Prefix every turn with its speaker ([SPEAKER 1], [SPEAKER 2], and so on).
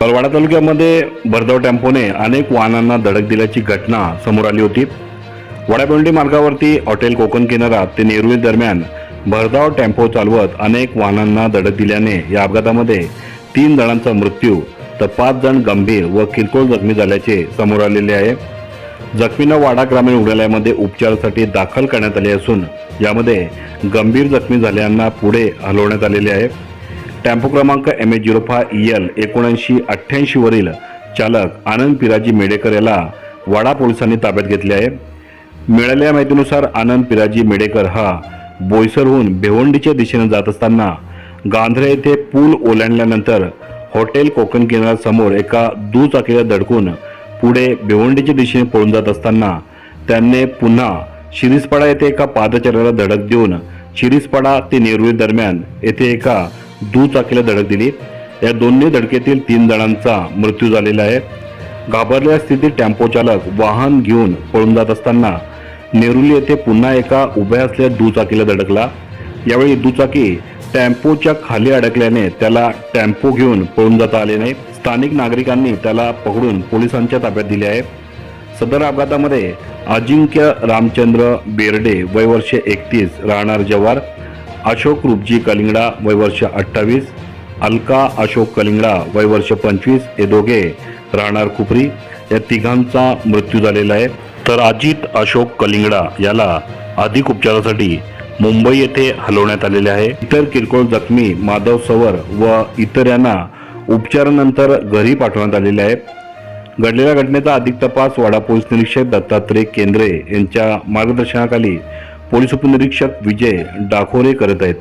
[SPEAKER 1] परवाडा तालुक्यामध्ये भरधाव टेम्पोने अनेक वाहनांना धडक दिल्याची घटना समोर आली होती. वडापिंडी मार्गावरती हॉटेल कोकण किनारा ते नेरुळी दरम्यान भरधाव टेम्पो चालवत अनेक वाहनांना धडक दिल्याने या अपघातामध्ये तीन जणांचा मृत्यू तर पाच जण गंभीर व किरकोळ जखमी झाल्याचे समोर आलेले आहे. जखमींना वाडा ग्रामीण रुग्णालयामध्ये उपचारासाठी दाखल करण्यात आले असून यामध्ये गंभीर जखमी झाल्यांना पुढे हलवण्यात आलेले आहे. टेम्पो क्रमांक M H zero five E L एकोणऐंशी अठ्ठ्याऐंशीवरील चालक आनंद पिराजी मेडेकर याला वाडा पोलिसांनी ताब्यात घेतले आहे. मिळालेल्या माहितीनुसार आनंद पिराजी मेडेकर हा बोईसरहून भिवंडीच्या दिशेने जात असताना गांधरे येथे पूल ओलांडल्यानंतर हॉटेल कोकण किनाऱ्यासमोर एका दुचाकीला धडकून पुढे भिवंडीच्या दिशेने पळून जात असताना त्यांनी पुन्हा शिरीसपाडा येथे एका पादचाऱ्याला धडक देऊन शिरीसपाडा ते नेरुळी दरम्यान येथे एका दुचाकीला धडक दिली. या दोन्ही धडकेतील तीन जणांचा मृत्यू झालेला आहे. घाबरलेल्या स्थितीत टेम्पो चालक वाहन घेऊन पळून जात असताना नेरुली येथे पुन्हा एका उभ्या असलेल्या दुचाकीला धडकला. यावेळी दुचाकी टेम्पोच्या खाली अडकल्याने त्याला टेम्पो घेऊन पळून जाता आले नाही. स्थानिक नागरिकांनी त्याला पकडून पोलिसांच्या ताब्यात दिले आहे. सदर अपघातामध्ये अजिंक्य रामचंद्र बेर्डे वय वर्ष एकतीस राहणार जवार अशोक रुपजी कलिंगडा वय वर्ष अठ्ठावीस अलका अशोक कलिंगडा वय वर्ष पंचवीस हे दोघे राहणार खुपरी या तिघांचा मृत्यू झालेला आहे. तर अजित अशोक कलिंगडा याला अधिक उपचारासाठी मुंबई येथे हलवण्यात आलेले आहे. इतर किरकोळ जखमी माधव सवर व इतर यांना उपचारानंतर घरी पाठवण्यात आलेले आहे. घडलेल्या घटनेचा अधिक तपास वाडा पोलीस निरीक्षक दत्तात्रय केंद्रे यांच्या मार्गदर्शनाखाली पोलीस उपनिरीक्षक विजय डाखोरे करत आहेत.